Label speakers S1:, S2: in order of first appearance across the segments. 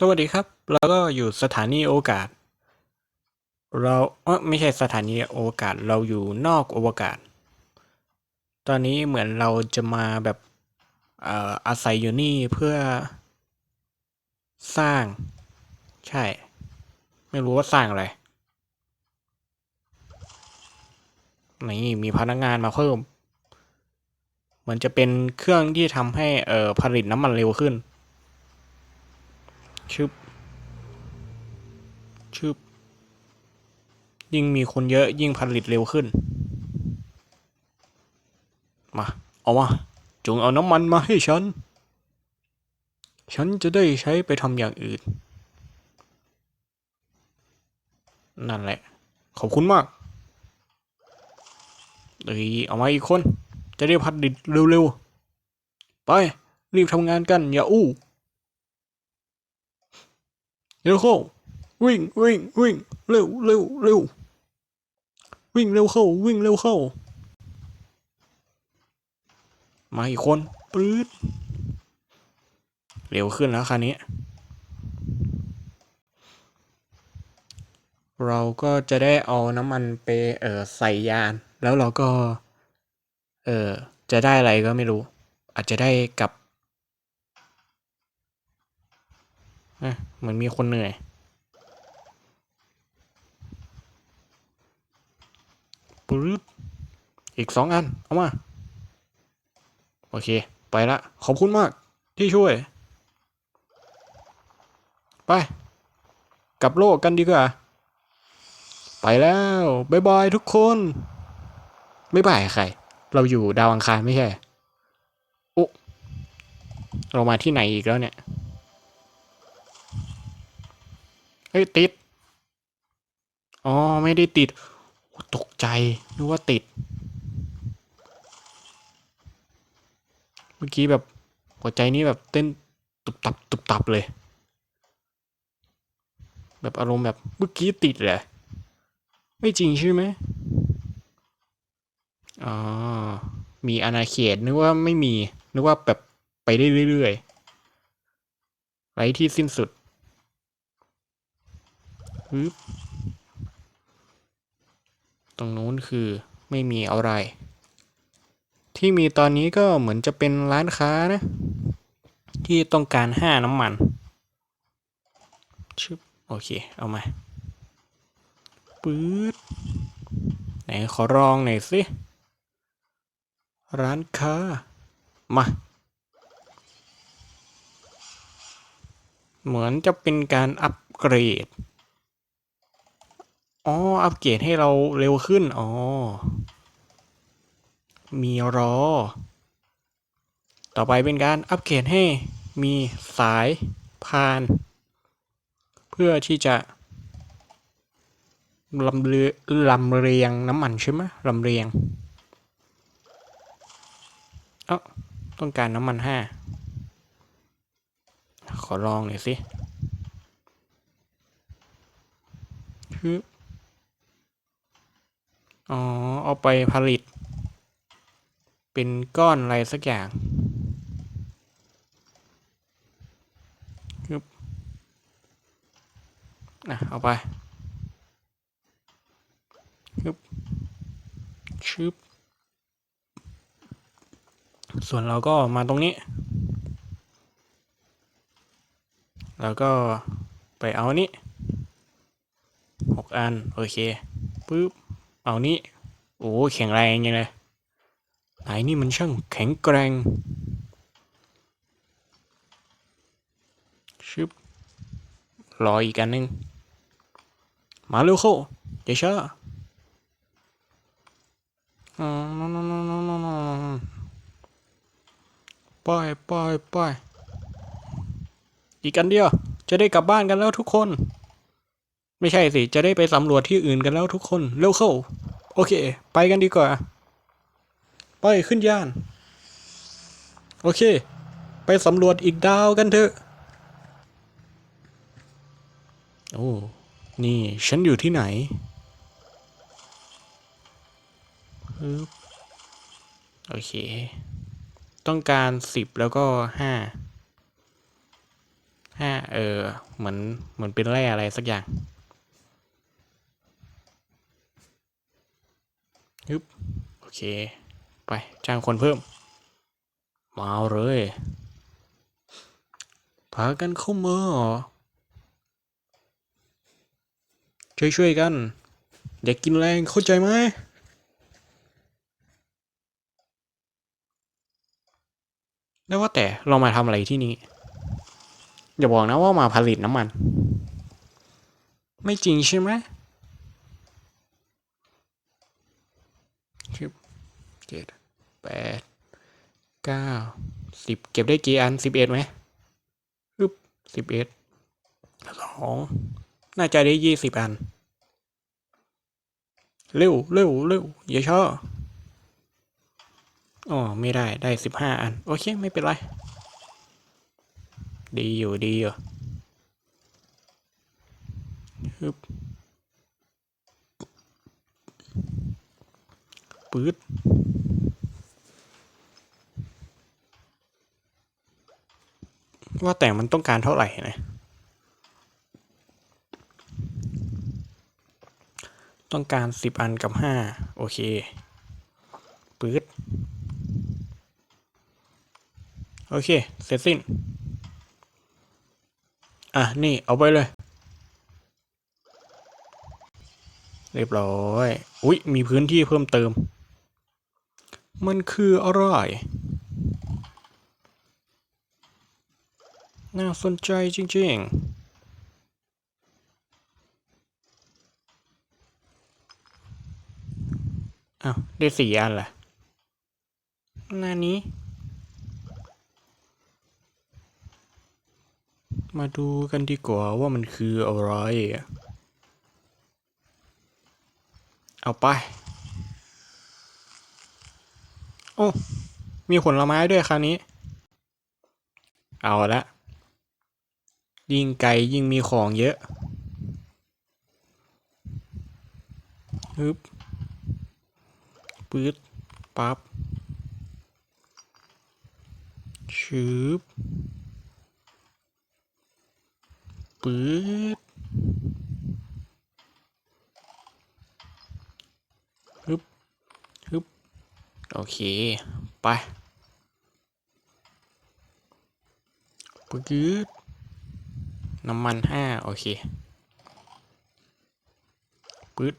S1: สวัสดีครับแล้วก็อยู่สถานีโอกาส เราเออไม่ใช่สถานีโอกาสเราอยู่นอกอวกาศ ตอนนี้เหมือนเราจะมาแบบเอ่ออาศัยอยู่นี่เพื่อสร้าง ใช่ ไม่รู้ว่าสร้างอะไรนี่มีพนักงานมาเพิ่ม เหมือนจะเป็นเครื่องที่ทำให้เอ่อผลิตน้ำมันเร็วขึ้น ชึบชึบยิ่งมีคนเยอะยิ่งผลิตเร็วขึ้น มา เอามา จงเอาน้ำมันมาให้ฉัน ฉันจะได้ใช้ไปทำอย่างอื่น นั่นแหละ ขอบคุณมากเอ้ยเอามาอีกคน จะได้ผลิตเร็วๆ ไป รีบทำงานกัน อย่าอู้ เร็วเข้าวิ่งวิ่งวิ่งเร็วเร็วเร็ววิ่งเร็วเข้าวิ่งเร็วเข้า มาอีกคนปื๊ดเร็วขึ้นแล้วคันนี้ เราก็จะได้เอาน้ำมันไปเออใส่ยาน แล้วเราก็ เออจะได้อะไรก็ไม่รู้ อาจจะได้กลับเอ๊ะเหมือนมีคนเหนื่อย ปึ๊บอีกสองอัน เอามา โอเค ไปละ ขอบคุณมากที่ช่วย ไป กลับโลกกันดีกว่า ไปแล้วบายบายทุกคนบ๊ายบายใคร เราอยู่ดาวอังคารไม่ใช่ โอ้เรามาที่ไหนอีกแล้วเนี่ย เฮ้ย ติด อ๋อ ไม่ได้ติด ตกใจนึกว่าติด เมื่อกี้แบบหัวใจนี้แบบเต้นตุบตับตุบตับเลย แบบอารมณ์แบบเมื่อกี้ติดเลยไม่จริงใช่ไหมอ๋อ มีอาณาเขตนึกว่าไม่มี นึกว่าแบบไปได้เรื่อยๆ ไรที่สิ้นสุด ปึ๊บตรงนู้นคือไม่มีอะไร ที่มีตอนนี้ก็เหมือนจะเป็นร้านค้านะ ที่ต้องการห้าน้ำมันชึบโอเค เอามาปื๊ดไหนขอลองหน่อยสิ ร้านค้า มา เหมือนจะเป็นการอัปเกรด อ๋อ อัปเกรดให้เราเร็วขึ้น อ๋อ มีรอ ต่อไปเป็นการอัปเกรดให้มีสายพาน เพื่อที่จะลำเรือลำเรียงน้ำมันใช่ไหมลำเรียงเอ้าต้องการน้ำมันห้าขอลองหน่อยสิคือ อ๋อ เอาไปผลิต เป็นก้อนอะไรสักอย่างฮึบอะ เอาไปฮึบชึบ ส่วนเราก็มาตรงนี้ แล้วก็ไปเอานี้หกอัน โอเคปึ๊บ เอานี้โอ้แข็งแรงยังเลยนายนี่มันช่างแข็งแกร่งชึบรออีกอันหนึ่งมาเร็วเข้าอย่าช้าอ๋อไปไปไปอีกอันเดียว จะได้กลับบ้านกันแล้วทุกคน ไม่ใช่สิ จะได้ไปสำรวจที่อื่นกันแล้วทุกคน เร็วเข้า โอเค ไปกันดีกว่า ไปขึ้นยาน โอเค ไปสำรวจอีกดาวกันเถอะ โอ้ นี่ฉันอยู่ที่ไหนโอเค ต้องการสิบแล้วก็ห้าห้าเออ เหมือน เหมือนเป็นแร่อะไรสักอย่าง ฮึบโอเค ไปจ้างคนเพิ่ม มาเอาเลยพากันเข้ามาเหรอช่วยช่วยๆกัน อย่ากินแรงเข้าใจไหมแล้วว่าแต่เรามาทำอะไรที่นี่ อย่าบอกนะว่ามาผลิตน้ำมัน ไม่จริงใช่ไหมชิบเจ็ดแปดเก้าสิบเก็บได้กี่อันสิบเอ็ดไหมปึ๊บสิบเอ็ดสองน่าจะได้ยี่สิบอัน เร็วเร็วเร็วอย่าช้าอ๋อไม่ได้ได้สิบห้าอัน โอเค ไม่เป็นไร ดีอยู่ดีอยู่ฮึบปื๊ด ว่าแต่มันต้องการเท่าไหร่นะ ต้องการสิบอันกับห้าโอเคปื๊ดโอเค เสร็จสิ้น อะ นี่ เอาไปเลย เรียบร้อย อุ๊ย มีพื้นที่เพิ่มเติม มันคืออะไร น่าสนใจจริงๆอ้าวได้สี่อันละหน้านี้ มาดูกันดีกว่าว่ามันคืออะไร เอาไป โอ้ มีผลไม้ด้วยคราวนี้ เอาละ ยิ่งไกลยิ่งมีของเยอะฮึบปื๊ดปั๊บชืบปื๊ดฮึบฮึบโอเค ไปปื๊ด น้ำมันห้าโอเคปื๊ด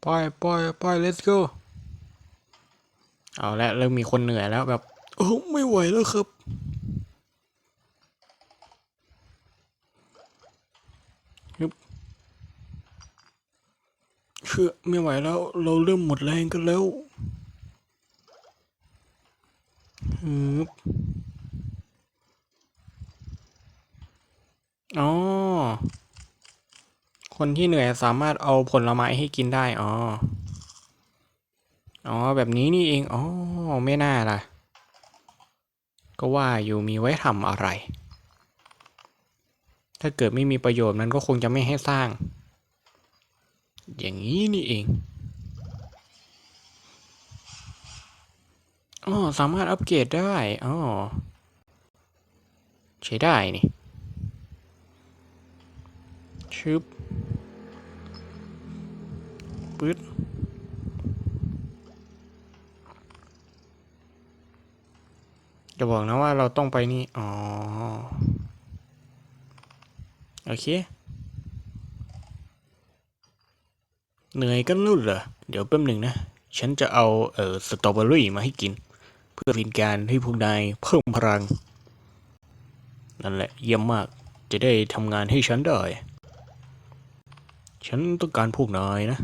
S1: ไปไปไป let's go เอาละเริ่มมีคนเหนื่อยแล้วแบบ โอ้ไม่ไหวแล้วครับเชื่อไม่ไหวแล้ว เราเริ่มหมดแรงกันแล้วฮึบ อ๋อ คนที่เหนื่อยสามารถเอาผลไม้ให้กินได้ อ๋อ อ๋อ แบบนี้นี่เอง อ๋อ ไม่น่าล่ะ ก็ว่าอยู่มีไว้ทำอะไร ถ้าเกิดไม่มีประโยชน์มันก็คงจะไม่ให้สร้าง อย่างนี้นี่เอง อ๋อ สามารถอัปเกรดได้ อ๋อ ใช้ได้นี่ ชึบปึ๊ดจะบอกนะว่าเราต้องไปนี่ อ๋อ โอเค เหนื่อยกันแล้วเหรอ เดี๋ยวแป๊บหนึ่งนะ ฉันจะเอา เอ่อ สตรอเบอรี่มาให้กิน เพื่อเป็นการให้พวกนายเพิ่มพลัง นั่นแหละ เยี่ยมมาก จะได้ทำงานให้ฉันได้ ฉันต้องการพวกนายนะ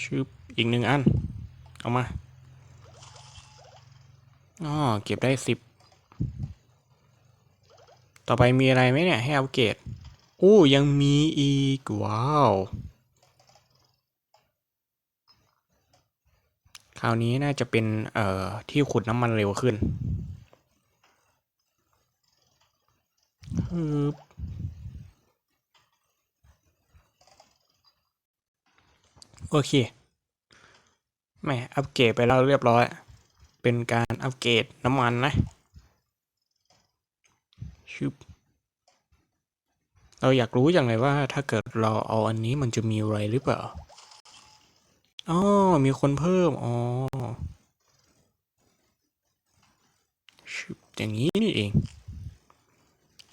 S1: ชืบอีกหนึ่งอัน เอามาอ๋อเก็บได้สิบ ต่อไปมีอะไรไหมเนี่ย ให้อัปเกรดโอ้ยังมีอีก ว้าว คราวนี้น่าจะเป็น เอ่อ ที่ขุดน้ำมันเร็วขึ้นฮึบ โอเคแม่อัปเกรดไปแล้วเรียบร้อย เป็นการอัปเกรดน้ำมันนะชึบเราอยากรู้อย่างไรว่าถ้าเกิดเราเอาอันนี้มันจะมีอะไรหรือเปล่าอ๋อมีคนเพิ่ม อ๋อชึบอย่างนี้นี่เอง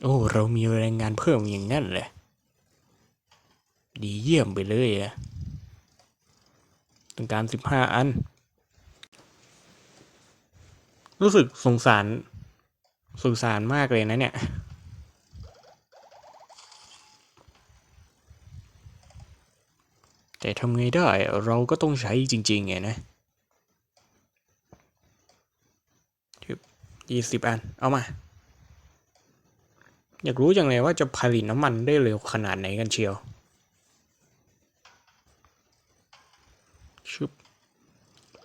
S1: โอ้ เรามีแรงงานเพิ่มอย่างนั้นแหละดีเยี่ยมไปเลยอะ ต้องการสิบห้าอัน รู้สึกสงสารสงสารมากเลยนะเนี่ยแต่ทำไงได้เราก็ต้องใช้จริงๆไงนะยี่สิบอัน เอามา อยากรู้จังเลยว่าจะผลิตน้ำมันได้เร็วขนาดไหนกันเชียว ชุบ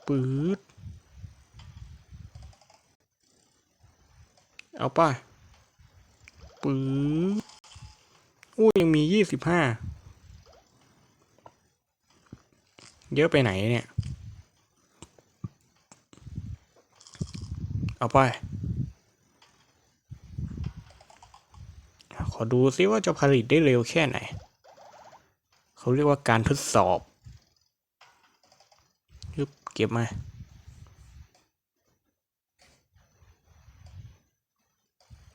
S1: ปื๊ดเอาป่ะปื๊ดอู้ยังมียี่สิบห้าเยอะไปไหนเนี่ย เอาไป ขอดูซิว่าจะผลิตได้เร็วแค่ไหน เขาเรียกว่าการทดสอบ ยึบเก็บมา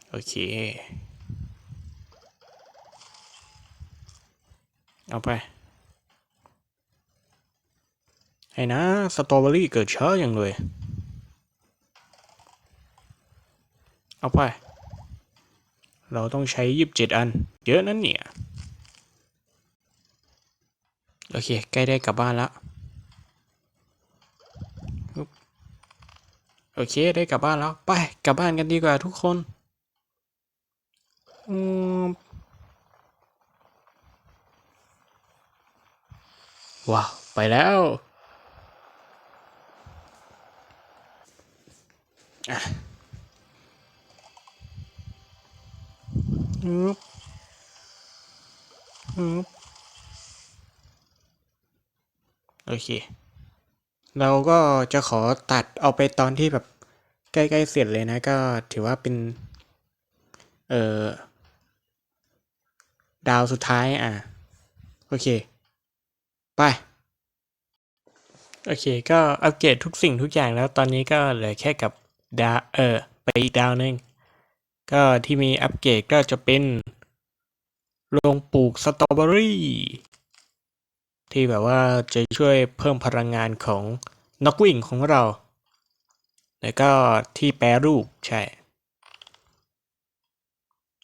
S1: โอเค เอาไป ให้นะ สตรอเบอรี่เกิดเช้าอย่างเลย เอาไป เราต้องใช้ยิบเจ็ดอัน เยอะนั้นเนี่ย โอเค ใกล้ได้กลับบ้านแล้วปึ๊บโอ เคได้กลับบ้านแล้ว ไปกลับบ้านกันดีกว่าทุกคนอืมว้าว ไปแล้วอะฮึบฮึบโอเค เราก็จะขอตัดเอาไปตอนที่แบบ ใกล้ๆเสร็จเลยนะก็ถือว่าเป็น เอ่อ ดาวสุดท้ายอะ โอเค ไป โอเค ก็อัปเกรดทุกสิ่งทุกอย่างแล้วตอนนี้ก็เหลือแค่กับดาวเออ ไปอีกดาวหนึง ก็ที่มีอัปเกรดก็จะเป็นโรงปลูกสตรอเบอรี่ที่แบบว่าจะช่วยเพิ่มพลังงานของนกวิ่งของเรา แล้วก็ที่แปรรูปใช่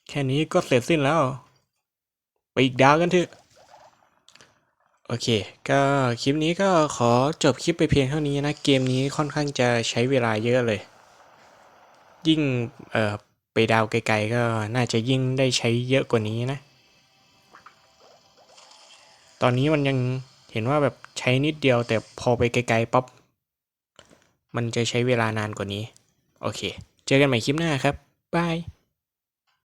S1: แค่นี้ก็เสร็จสิ้นแล้ว ไปอีกดาวกันเถอะ โอเค ก็คลิปนี้ก็ขอจบคลิปไปเพียงเท่านี้นะ เกมนี้ค่อนข้างจะใช้เวลาเยอะเลย ยิ่งเอ่อไปดาวไกลๆก็น่าจะยิ่งได้ใช้เยอะกว่านี้นะ ตอนนี้มันยังเห็นว่าแบบใช้นิดเดียวแต่พอไปไกลๆปั๊บ มันจะใช้เวลานานกว่านี้ โอเค เจอกันใหม่คลิปหน้าครับบาย